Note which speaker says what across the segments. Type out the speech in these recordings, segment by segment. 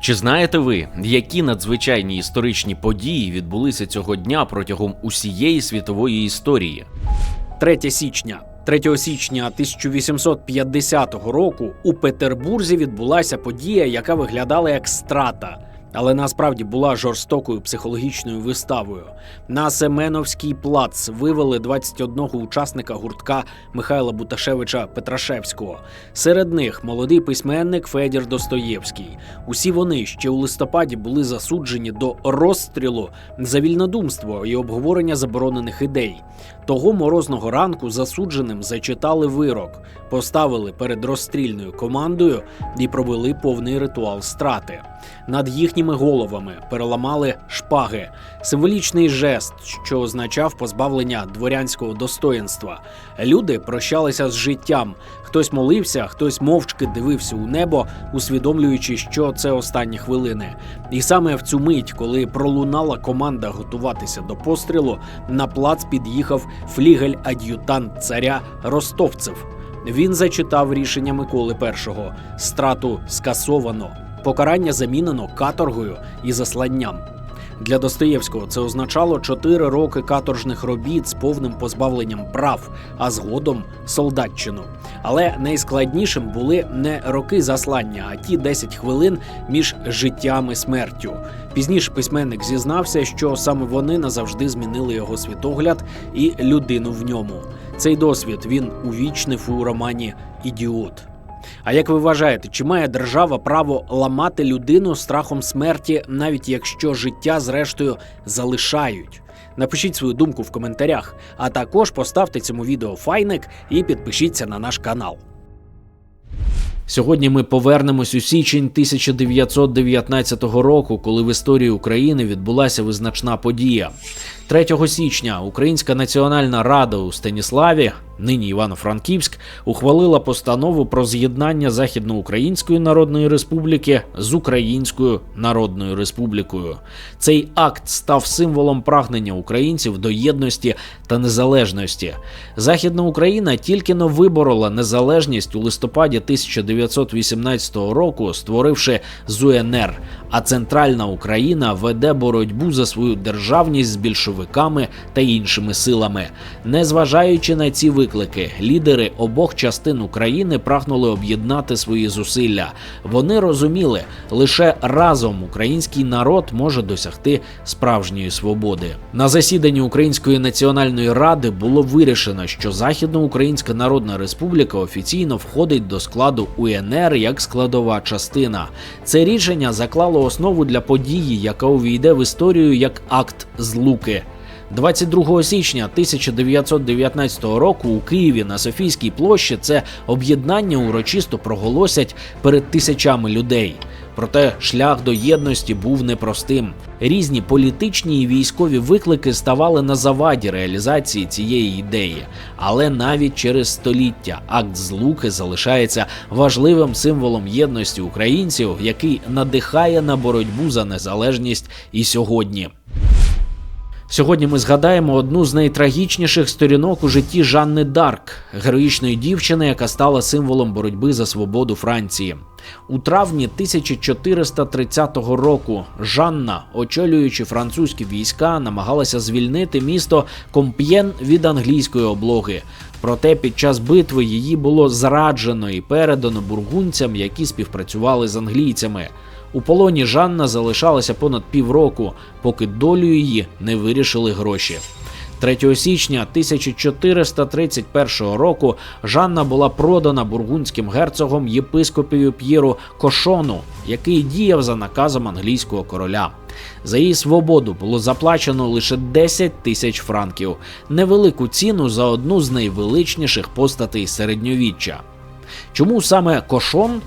Speaker 1: Чи знаєте ви, які надзвичайні історичні події відбулися цього дня протягом усієї світової історії?
Speaker 2: 3 січня. 3 січня 1850 року у Петербурзі відбулася подія, яка виглядала як страта, але насправді була жорстокою психологічною виставою. На Семеновський плац вивели 21 учасника гуртка Михайла Буташевича Петрашевського. Серед них молодий письменник Федір Достоєвський. Усі вони ще у листопаді були засуджені до розстрілу за вільнодумство і обговорення заборонених ідей. Того морозного ранку засудженим зачитали вирок, поставили перед розстрільною командою і провели повний ритуал страти. Над їхніми головами переламали шпаги, символічний жест, що означав позбавлення дворянського достоїнства. Люди прощалися з життям. Хтось молився, хтось мовчки дивився у небо, усвідомлюючи, що це останні хвилини. І саме в цю мить, коли пролунала команда готуватися до пострілу, на плац під'їхав флігель-ад'ютант царя Ростовцев. Він зачитав рішення Миколи І. страту скасовано, покарання замінено каторгою і засланням. Для Достоєвського це означало 4 роки каторжних робіт з повним позбавленням прав, а згодом солдатчину. Але найскладнішим були не роки заслання, а ті 10 хвилин між життям і смертю. Пізніше письменник зізнався, що саме вони назавжди змінили його світогляд і людину в ньому. Цей досвід він увічнив у романі Ідіот. А як ви вважаєте, чи має держава право ламати людину страхом смерті, навіть якщо життя зрештою залишають? Напишіть свою думку в коментарях, а також поставте цьому відео файник і підпишіться на наш канал.
Speaker 1: Сьогодні ми повернемось у січень 1919 року, коли в історії України відбулася визначна подія. 3 січня Українська національна рада у Станіславі, нині Івано-Франківськ, ухвалила постанову про з'єднання Західноукраїнської Народної Республіки з Українською Народною Республікою. Цей акт став символом прагнення українців до єдності та незалежності. Західна Україна тільки но виборола незалежність у листопаді 1918 року, створивши ЗУНР. А центральна Україна веде боротьбу за свою державність з більшовиками та іншими силами. Незважаючи на ці виклики, лідери обох частин України прагнули об'єднати свої зусилля. Вони розуміли, лише разом український народ може досягти справжньої свободи. На засіданні Української національної ради було вирішено, що Західноукраїнська Народна Республіка офіційно входить до складу УНР як складова частина. Це рішення заклало основу для події, яка увійде в історію як акт злуки. 22 січня 1919 року у Києві на Софійській площі це об'єднання урочисто проголосять перед тисячами людей. Проте шлях до єдності був непростим. Різні політичні і військові виклики ставали на заваді реалізації цієї ідеї. Але навіть через століття акт злуки залишається важливим символом єдності українців, який надихає на боротьбу за незалежність і сьогодні. Сьогодні ми згадаємо одну з найтрагічніших сторінок у житті Жанни Дарк, героїчної дівчини, яка стала символом боротьби за свободу Франції. У травні 1430 року Жанна, очолюючи французькі війська, намагалася звільнити місто Комп'єн від англійської облоги. Проте під час битви її було зраджено і передано бургунцям, які співпрацювали з англійцями. У полоні Жанна залишалася понад півроку, поки долю її не вирішили гроші. 3 січня 1431 року Жанна була продана бургундським герцогом єпископію П'єру Кошону, який діяв за наказом англійського короля. За її свободу було заплачено лише 10 тисяч франків, невелику ціну за одну з найвеличніших постатей середньовіччя. Чому саме Кошон?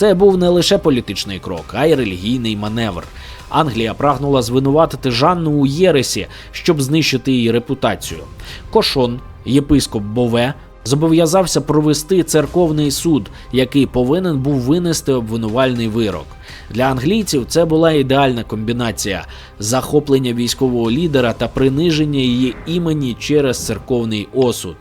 Speaker 1: Це був не лише політичний крок, а й релігійний маневр. Англія прагнула звинуватити Жанну у Єресі, щоб знищити її репутацію. Кошон, єпископ Бове, зобов'язався провести церковний суд, який повинен був винести обвинувальний вирок. Для англійців це була ідеальна комбінація захоплення військового лідера та приниження її імені через церковний осуд.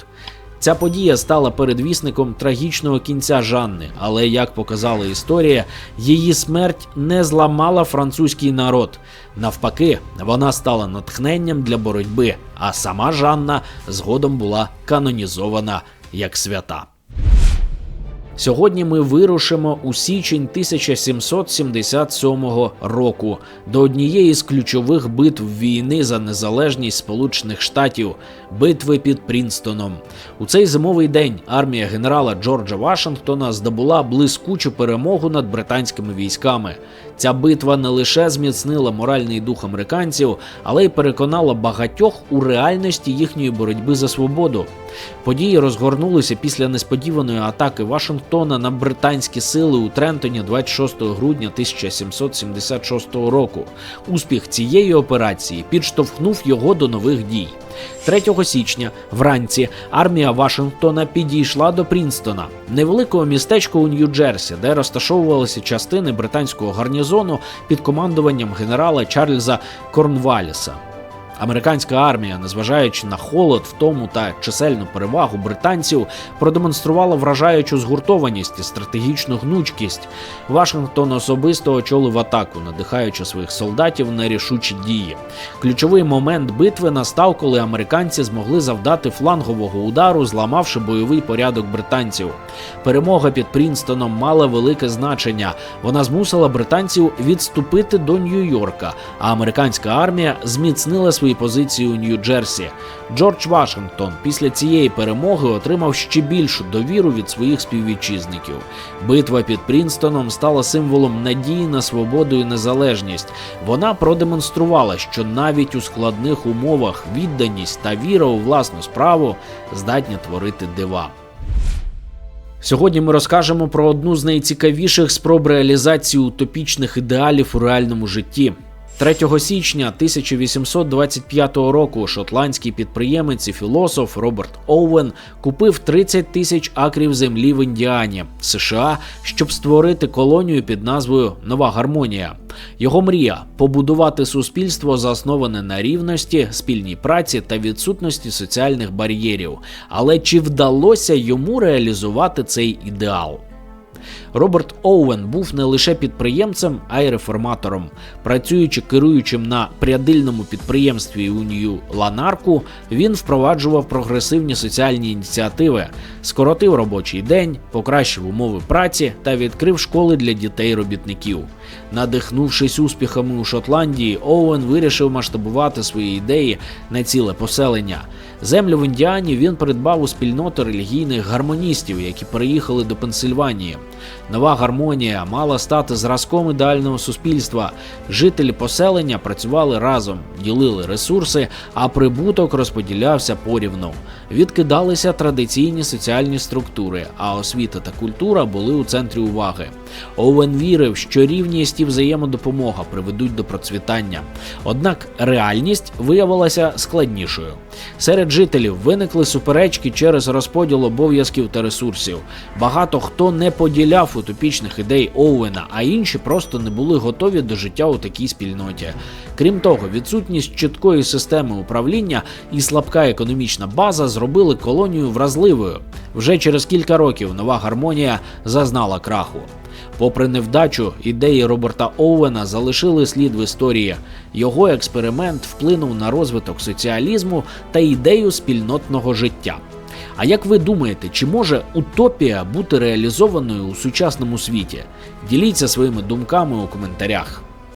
Speaker 1: Ця подія стала передвісником трагічного кінця Жанни, але як показала історія, її смерть не зламала французький народ. Навпаки, вона стала натхненням для боротьби, а сама Жанна згодом була канонізована як свята. Сьогодні ми вирушимо у січень 1777 року до однієї з ключових битв війни за незалежність Сполучених Штатів битви під Прінстоном. У цей зимовий день армія генерала Джорджа Вашингтона здобула блискучу перемогу над британськими військами. Ця битва не лише зміцнила моральний дух американців, але й переконала багатьох у реальності їхньої боротьби за свободу. Події розгорнулися після несподіваної атаки Вашингтона на британські сили у Трентоні 26 грудня 1776 року. Успіх цієї операції підштовхнув його до нових дій. 3 січня вранці армія Вашингтона підійшла до Прінстона, невеликого містечка у Нью-Джерсі, де розташовувалися частини британського гарнізону під командуванням генерала Чарльза Корнваліса. Американська армія, незважаючи на холод, втому та чисельну перевагу британців, продемонструвала вражаючу згуртованість і стратегічну гнучкість. Вашингтон особисто очолив атаку, надихаючи своїх солдатів на рішучі дії. Ключовий момент битви настав, коли американці змогли завдати флангового удару, зламавши бойовий порядок британців. Перемога під Прінстоном мала велике значення. Вона змусила британців відступити до Нью-Йорка, а американська армія зміцнила свої позиції у Нью-Джерсі. Джордж Вашингтон після цієї перемоги отримав ще більшу довіру від своїх співвітчизників. Битва під Прінстоном стала символом надії на свободу і незалежність. Вона продемонструвала, що навіть у складних умовах відданість та віра у власну справу здатні творити дива. Сьогодні ми розкажемо про одну з найцікавіших спроб реалізації утопічних ідеалів у реальному житті. 3 січня 1825 року шотландський підприємець і філософ Роберт Оуен купив 30 тисяч акрів землі в Індіані, США, щоб створити колонію під назвою Нова Гармонія. Його мрія побудувати суспільство, засноване на рівності, спільній праці та відсутності соціальних бар'єрів. Але чи вдалося йому реалізувати цей ідеал? Роберт Оуен був не лише підприємцем, а й реформатором. Працюючи керуючим на прядильному підприємстві унію Ланарку, він впроваджував прогресивні соціальні ініціативи, скоротив робочий день, покращив умови праці та відкрив школи для дітей-робітників. Надихнувшись успіхами у Шотландії, Оуен вирішив масштабувати свої ідеї на ціле поселення. Землю в Індіані він придбав у спільноти релігійних гармоністів, які переїхали до Пенсильванії. Нова гармонія мала стати зразком ідеального суспільства. Жителі поселення працювали разом, ділили ресурси, а прибуток розподілявся порівну. Відкидалися традиційні соціальні структури, а освіта та культура були у центрі уваги. Оуен вірив, що рівність і взаємодопомога приведуть до процвітання. Однак реальність виявилася складнішою. Серед жителів виникли суперечки через розподіл обов'язків та ресурсів. Багато хто не поділяв утопічних ідей Оуена, а інші просто не були готові до життя у такій спільноті. Крім того, відсутність чіткої системи управління і слабка економічна база зробили колонію вразливою. Вже через кілька років нова гармонія зазнала краху. Попри невдачу, ідеї Роберта Оуена залишили слід в історії. Його експеримент вплинув на розвиток соціалізму та ідею спільнотного життя. А як ви думаєте, чи може утопія бути реалізованою у сучасному світі? Діліться своїми думками у коментарях.